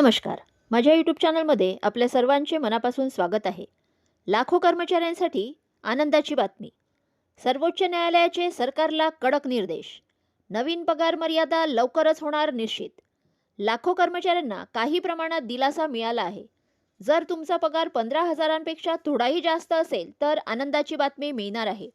नमस्कार. माझ्या यूट्यूब चॅनलमध्ये आपल्या सर्वांचे मनापासून स्वागत आहे. लाखो कर्मचाऱ्यांसाठी आनंदाची बातमी. सर्वोच्च न्यायालयाचे सरकारला कडक निर्देश. नवीन पगार मर्यादा लवकरच होणार निश्चित. लाखो कर्मचाऱ्यांना काही प्रमाणात दिलासा मिळाला आहे. जर तुमचा पगार पंधरा हजारांपेक्षा थोडाही जास्त असेल तर आनंदाची बातमी मिळणार आहे.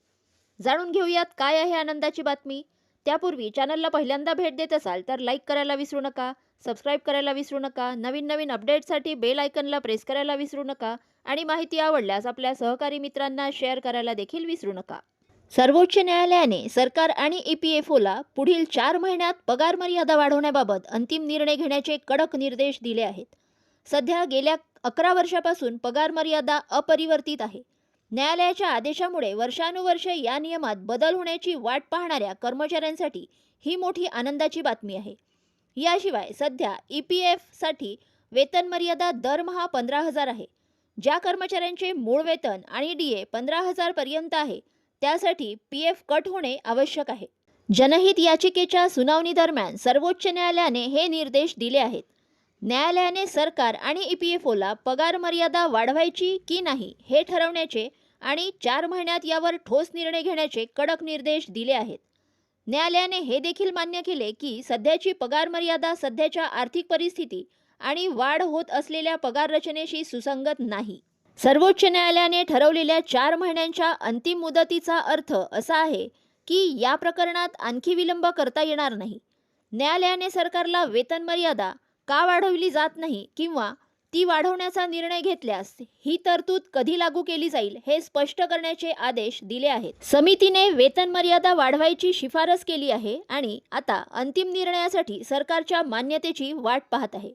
जाणून घेऊयात काय आहे आनंदाची बातमी. त्यापूर्वी चॅनलला पहिल्यांदा भेट देत असाल तर लाईक करायला विसरू नका सबस्क्राईब करायला विसरू नका नवीन नवीन अपडेट्ससाठी बेल आयकनला प्रेस करायला विसरू नका आणि माहिती आवडल्यास आपल्या सहकारी मित्रांना शेअर करायला देखील विसरू नका. सर्वोच्च न्यायालयाने सरकार आणि ई पी एफ ओला पुढील चार महिन्यात पगार मर्यादा वाढवण्याबाबत अंतिम निर्णय घेण्याचे कडक निर्देश दिले आहेत. सध्या गेल्या अकरा वर्षापासून पगार मर्यादा अपरिवर्तित आहे. न्यायालयाच्या आदेशामुळे वर्षानुवर्षे या नियमात बदल होण्याची वाट पाहणाऱ्या कर्मचाऱ्यांसाठी ही मोठी आनंदाची बातमी आहे. याशिवाय सध्या ई पी एफसाठी वेतन मर्यादा दरमहा पंधरा हजार आहे. ज्या कर्मचाऱ्यांचे मूळ वेतन आणि डी ए पंधरा हजारपर्यंत आहे त्यासाठी पी एफ कट होणे आवश्यक आहे. जनहित याचिकेच्या सुनावणीदरम्यान सर्वोच्च न्यायालयाने हे निर्देश दिले आहेत. न्यायालयाने सरकार आणि ई पी एफ ओला पगार मर्यादा वाढवायची की नाही हे ठरवण्याचे आणि चार महिन्यात यावर ठोस निर्णय घेण्याचे कडक निर्देश दिले आहेत. न्यायालयाने हे देखील मान्य केले की सध्याची पगार मर्यादा सध्याच्या आर्थिक परिस्थिती आणि वाढ होत असलेल्या पगार रचनेशी सुसंगत नाही. सर्वोच्च न्यायालयाने ठरवलेल्या चार महिन्यांच्या अंतिम मुदतीचा अर्थ असा आहे की या प्रकरणात आणखी विलंब करता येणार नाही. न्यायालयाने सरकारला वेतन मर्यादा का वाढवली जात नाही किंवा ती वाढवण्याचा निर्णय घेतल्यास ही तरतूद कधी लागू केली जाईल हे स्पष्ट करण्याचे आदेश दिले आहेत. समितीने वेतन मर्यादा वाढवायची शिफारस केली आहे आणि आता अंतिम निर्णयासाठी सरकारच्या मान्यतेची वाट पाहत आहे.